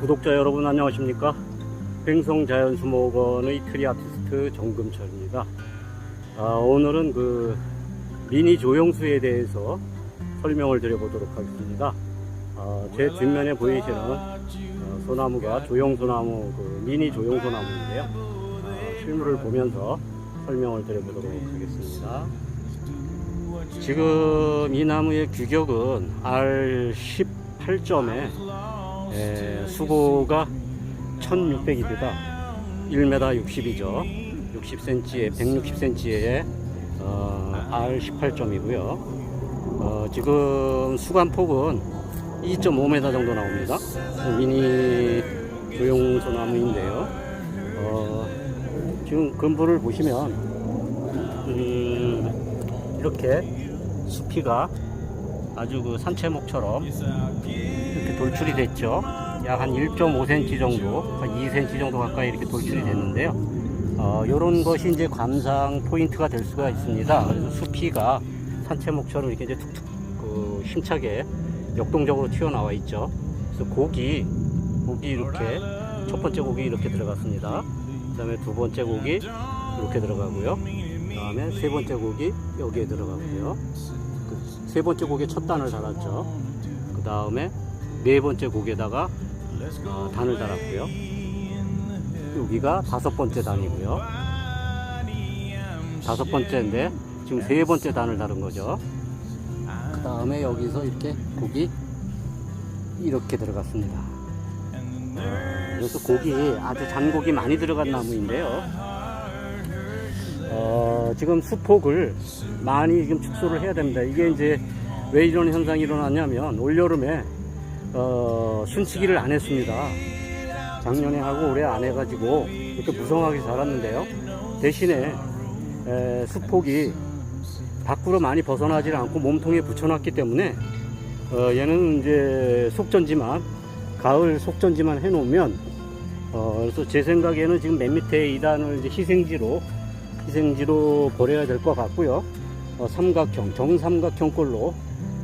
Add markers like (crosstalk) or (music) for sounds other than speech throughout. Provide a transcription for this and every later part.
구독자 여러분 안녕하십니까? 횡성자연수목원의 트리 아티스트 정금철입니다. 아, 오늘은 그 미니 조영수에 대해서 설명을 드려보도록 하겠습니다. 아, 제 뒷면에 보이시는 어, 소나무가 조영소나무 그 미니 조영소나무인데요. 아, 실물을 보면서 설명을 드려보도록 하겠습니다. 지금 이 나무의 규격은 R18점에 에, 수고가 1600입니다. 1m 60이죠. 60cm에 160cm에 어, R18점이고요. 어, 지금 수간폭은 2.5m 정도 나옵니다. 미니 조용소나무인데요. 어, 지금 근부를 보시면 음, 이렇게 수피가 아주 그 산채목처럼 이렇게 돌출이 됐죠. 약 한 1.5cm 정도, 한 2cm 정도 가까이 이렇게 돌출이 됐는데요. 어, 요런 것이 이제 감상 포인트가 될 수가 있습니다. 그래서 수피가 산채목처럼 이렇게 이제 툭툭 그 힘차게 역동적으로 튀어나와 있죠. 그래서 곡이, 곡이 이렇게, 첫 번째 곡이 이렇게 들어갔습니다. 그 다음에 두 번째 곡이 이렇게 들어가고요. 그 다음에 세 번째 곡이 여기에 들어가고요. 그세 번째 곡에 첫 단을 달았죠. 그 다음에 네 번째 곡에다가 어, 단을 달았고요. 여기가 다섯 번째 단이고요. 다섯 번째인데 지금 세 번째 단을 달은 거죠. 그 다음에 여기서 이렇게 곡이 이렇게 들어갔습니다. 어, 그래서 곡이 아주 잔곡이 많이 들어간 나무인데요. 어, 지금 수폭을 많이 지금 축소를 해야 됩니다. 이게 이제 왜 이런 현상이 일어났냐면 올여름에 어, 순치기를 안 했습니다. 작년에 하고 올해 안 해가지고 이렇게 무성하게 자랐는데요. 대신에 에, 수폭이 밖으로 많이 벗어나질 않고 몸통에 붙여놨기 때문에 어, 얘는 이제 속전지만 가을 속전지만 해놓으면 어, 그래서 제 생각에는 지금 맨 밑에 이 단을 이제 희생지로 희생지로 버려야 될 것 같고요. 어, 삼각형, 정삼각형 꼴로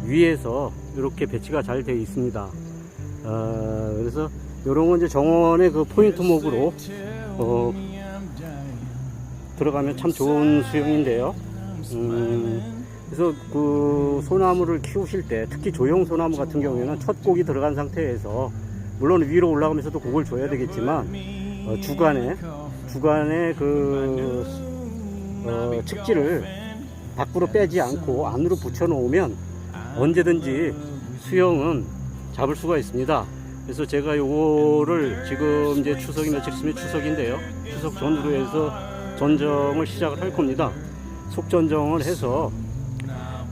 위에서 이렇게 배치가 잘 되어 있습니다. 어, 그래서 이런 건 이제 정원의 그 포인트 목으로 어, 들어가면 참 좋은 수영인데요. 음, 그래서 그 소나무를 키우실 때 특히 조형 소나무 같은 경우에는 첫 곡이 들어간 상태에서 물론 위로 올라가면서도 곡을 줘야 되겠지만 어, 주간에 주간에 그 어, 측지를 밖으로 빼지 않고 안으로 붙여 놓으면 언제든지 수영은 잡을 수가 있습니다. 그래서 제가 요거를 지금 이제 추석이 며칠 있으면 추석인데요. 추석 전후로 해서 전정을 시작을 할 겁니다. 속전정을 해서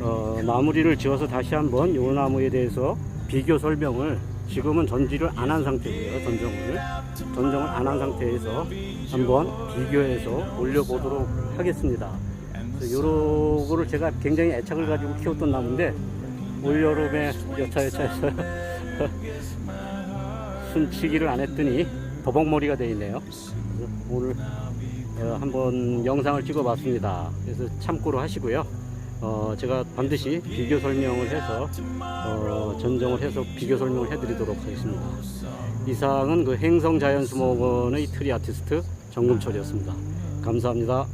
어, 마무리를 지어서 다시 한번 요 나무에 대해서 비교 설명을 지금은 전지를 안 한 상태고요. 전정을 전정을 안 한 상태에서 한번 비교해서 올려보도록 하겠습니다. 요거를 제가 굉장히 애착을 가지고 키웠던 나무인데 올여름에 여차여차해서 (laughs) 순치기를 안 했더니 버벅머리가 되어 있네요. 그래서 오늘 어, 한번 영상을 찍어 봤습니다. 그래서 참고로 하시고요. 어, 제가 반드시 비교 설명을 해서 어, 전정을 해서 비교 설명을 해드리도록 하겠습니다. 이상은 그 행성자연수목원의 트리 아티스트 정금철이었습니다. 감사합니다.